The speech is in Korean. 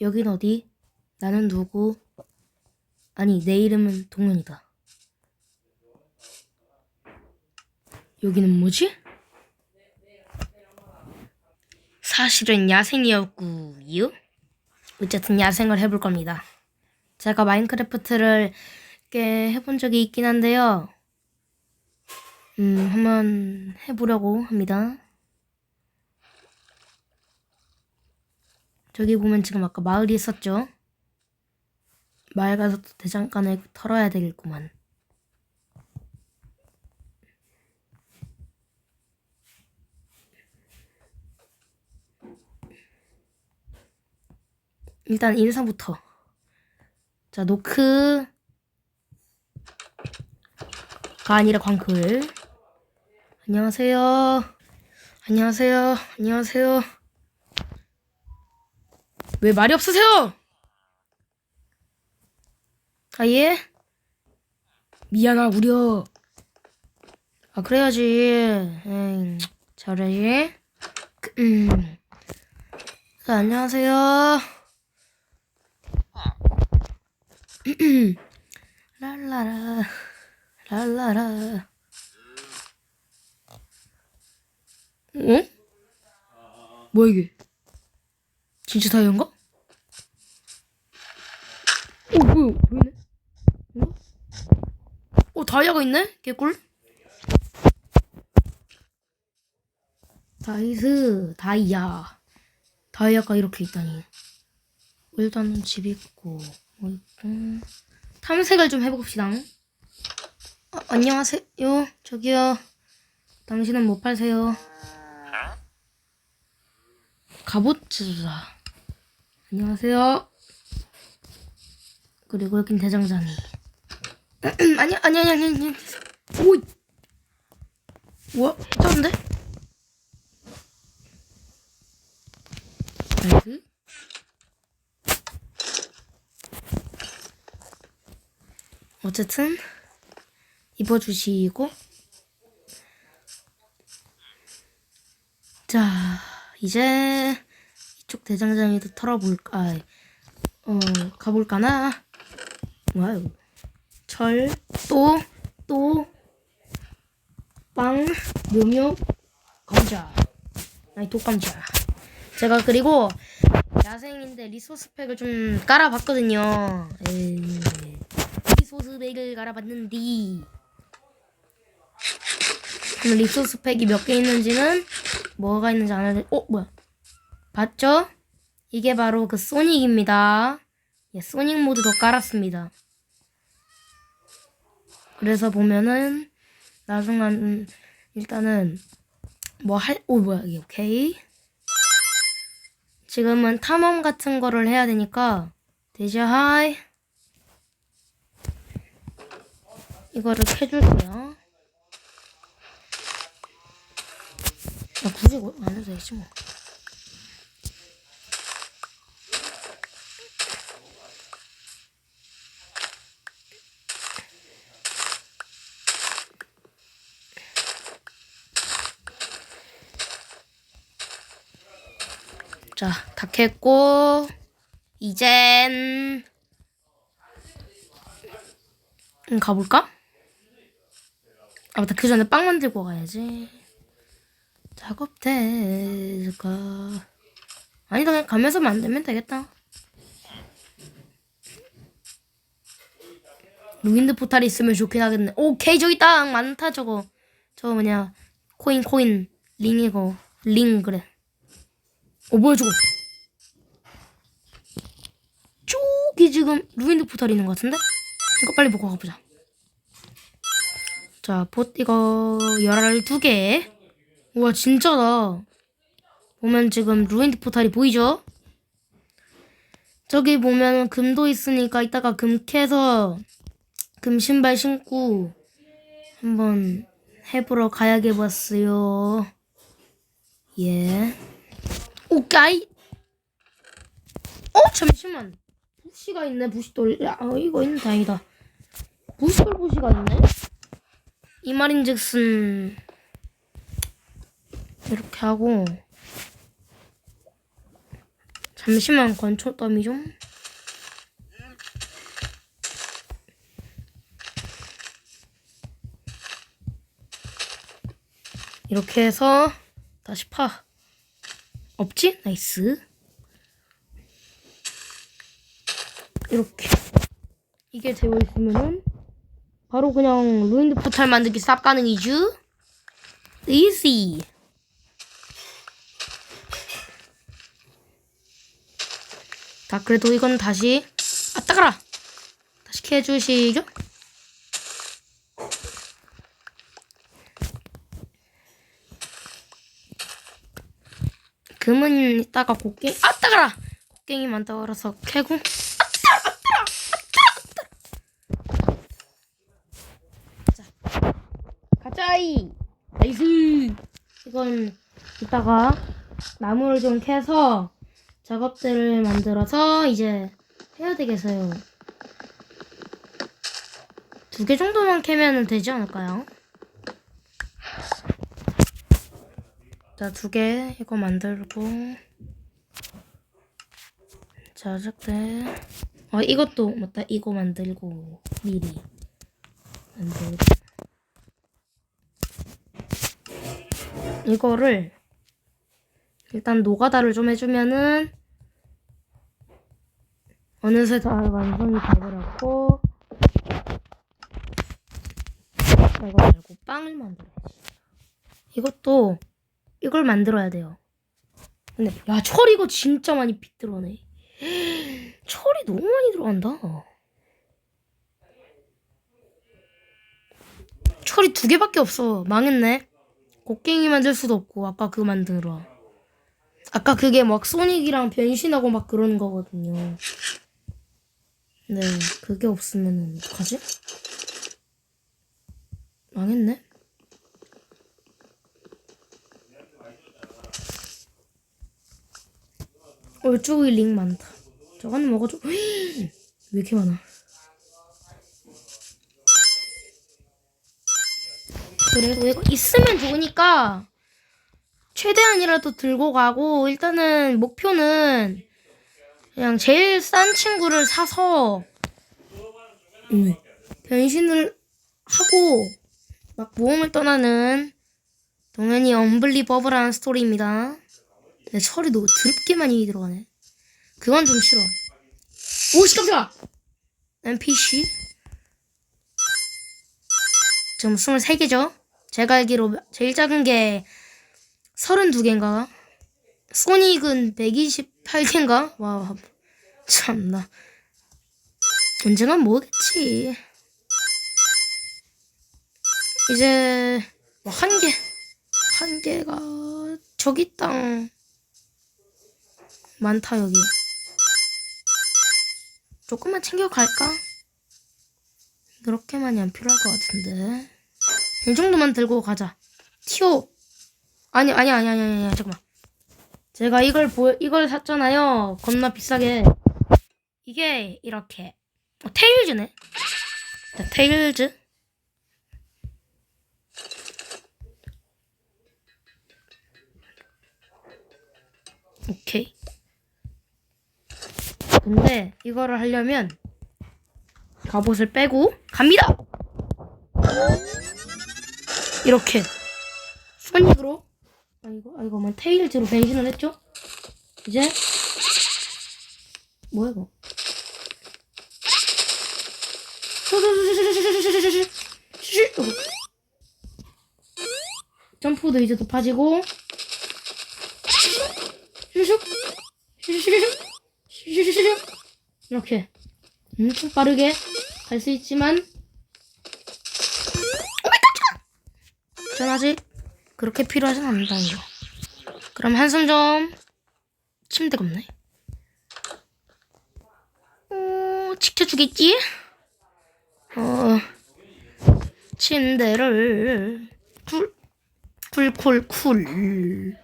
여긴 어디? 나는 누구? 아니, 내 이름은 동현이다. 여기는 뭐지? 사실은 야생이었구요. 어쨌든 야생을 해볼 겁니다. 제가 마인크래프트를 꽤 해본 적이 있긴 한데요. 음, 한번 해보려고 합니다. 저기 보면 지금 아까 마을이 있었죠? 마을 가서 또 대장간을 털어야 되겠구만. 일단 인사부터. 자, 노크. 가 아니라 광클. 안녕하세요. 안녕하세요. 안녕하세요. 왜 말이 없으세요? 아, 예? 미안하, 우려. 아, 그래야지. 에이, 잘해야지. 음. 자, 안녕하세요. 랄라라, 랄라라. 어? 뭐야, 이게? 진짜 다이아인가? 어, 뭐야, 보이네? 어? 어, 다이아가 있네? 개꿀? 다이스, 다이아. 다이아가 이렇게 있다니. 일단은 집 있고, 뭐 있고. 탐색을 좀 해봅시다. 아, 안녕하세요. 저기요. 당신은 뭐 팔세요? 갑옷 주라. 안녕하세요. 그리고 여긴 대장장이. 아니, 아니, 아니, 아니, 아니. 오! 뭐야? 떴는데? 나이스. 어쨌든 입어주시고 자 이제 이쪽 대장장이도 털어볼까 아, 어 가볼까나 와우. 철 또 또 빵 묘묘 감자. 아니 독감자. 제가 그리고 야생인데 리소스 팩을 좀 깔아봤거든요. 에이. 리소스 팩을 갈아봤는데 그럼 리소스 팩이 몇 개 있는지는 뭐가 있는지 아는데 어 뭐야. 봤죠? 이게 바로 그 소닉입니다 예, 소닉 모드도 깔았습니다 그래서 보면은 나중엔 일단은 뭐 할 오 뭐야 이게 오케이 지금은 탐험 같은 거를 해야 되니까 데자 하이 이거를 캐줄게요. 아, 굳이 이거 안 해도 되지 뭐. 자, 다 캤고 이젠 음, 가볼까? 아 맞다. 그 전에 빵 만들고 가야지. 작업대가 아니다 그냥 가면서 만들면 되겠다. 루인드 포탈이 있으면 좋긴 하겠네. 오케이 저기 땅! 많다 저거. 저거 뭐냐. 코인 코인. 링이고 링 그래 어 뭐야 저거 저기 지금 루인드 포탈이 있는 것 같은데? 이거 빨리 먹고 가보자. 자, 봇 이거 열알 두 개. 우와 진짜다. 보면 지금 루인드 포탈이 보이죠? 저기 보면 금도 있으니까 이따가 금 캐서 금 신발 신고 한번 해보러 가야겠어요. 예. 오까이. 어 잠시만. 부시가 있네 부시돌. 야 어, 이거 있는 다행이다. 부시돌 부시가 있네. 이 말인즉슨 이렇게 하고 잠시만 건초 더미 좀. 이렇게 해서 다시 파. 없지? 나이스. 이렇게 이게 되어 있으면은 바로 그냥 루인드 포탈 만들기 쌉 가능이죠? 이지. 자, 그래도 이건 다시 아 따가라. 다시 캐주시죠. 금은 이따가 곡괭이 아 따가라. 곡괭이 만들어서 캐고. 가자이! 나이스! 이건 이따가 나무를 좀 캐서 작업대를 만들어서 이제 해야 되겠어요. 두 개 정도만 캐면 되지 않을까요? 자 두 개 이거 만들고. 자작대 어 이것도 맞다. 이거 만들고 미리 만들고. 이거를 일단 노가다를 좀 해주면은 어느새 다 완성이 되더라고 이거 말고 빵을 만들어야지. 이것도 이걸 만들어야 돼요 근데 야 철 이거 진짜 많이 빗들어네 철이 너무 많이 들어간다 철이 두 개밖에 없어 망했네 곡괭이 만들 수도 없고 아까 그거 만들어. 아까 그게 막 소닉이랑 변신하고 막 그러는 거거든요. 네, 그게 없으면 어떡하지? 망했네. 어, 이쪽이 링 많다. 저거는 먹어줘. 왜 이렇게 많아? 그래도 이거 있으면 좋으니까 최대한이라도 들고 가고 일단은 목표는 그냥 제일 싼 친구를 사서 음, 변신을 하고 막 모험을 떠나는 동현이 엄블리버블한 스토리입니다. 근데 철이 너무 드럽게 많이 들어가네. 그건 좀 싫어. 오, 씨, 깜짝아! NPC? 지금 23개죠? 제가 알기로 제일 작은 게 32개인가? 소닉은 128개인가? 와, 참나. 언젠간 뭐겠지. 이제, 뭐 한 개. 한 개가, 저기 땅. 많다, 여기. 조금만 챙겨갈까? 그렇게 많이 안 필요할 것 같은데. 이 정도만 들고 가자. 티오. 아니, 아니, 아니, 아니, 아니, 잠깐만. 제가 이걸 보, 이걸 샀잖아요. 겁나 비싸게. 이게 이렇게. 어, 테일즈네. 자, 테일즈. 오케이. 근데 이거를 하려면 갑옷을 빼고 갑니다. 이렇게 소닉으로 아 이거 아 이거 뭐 테일즈로 변신을 했죠? 이제 뭐야 이거? 점프도 이제 높아지고 슈슉 슈슉 슈슉 이렇게 엄청 빠르게 갈 수 있지만 전 아직 그렇게 필요하진 않다는 거. 그럼 한숨 좀. 침대가 없네. 어, 지켜주겠지? 어, 침대를 쿨, 쿨, 쿨, 쿨.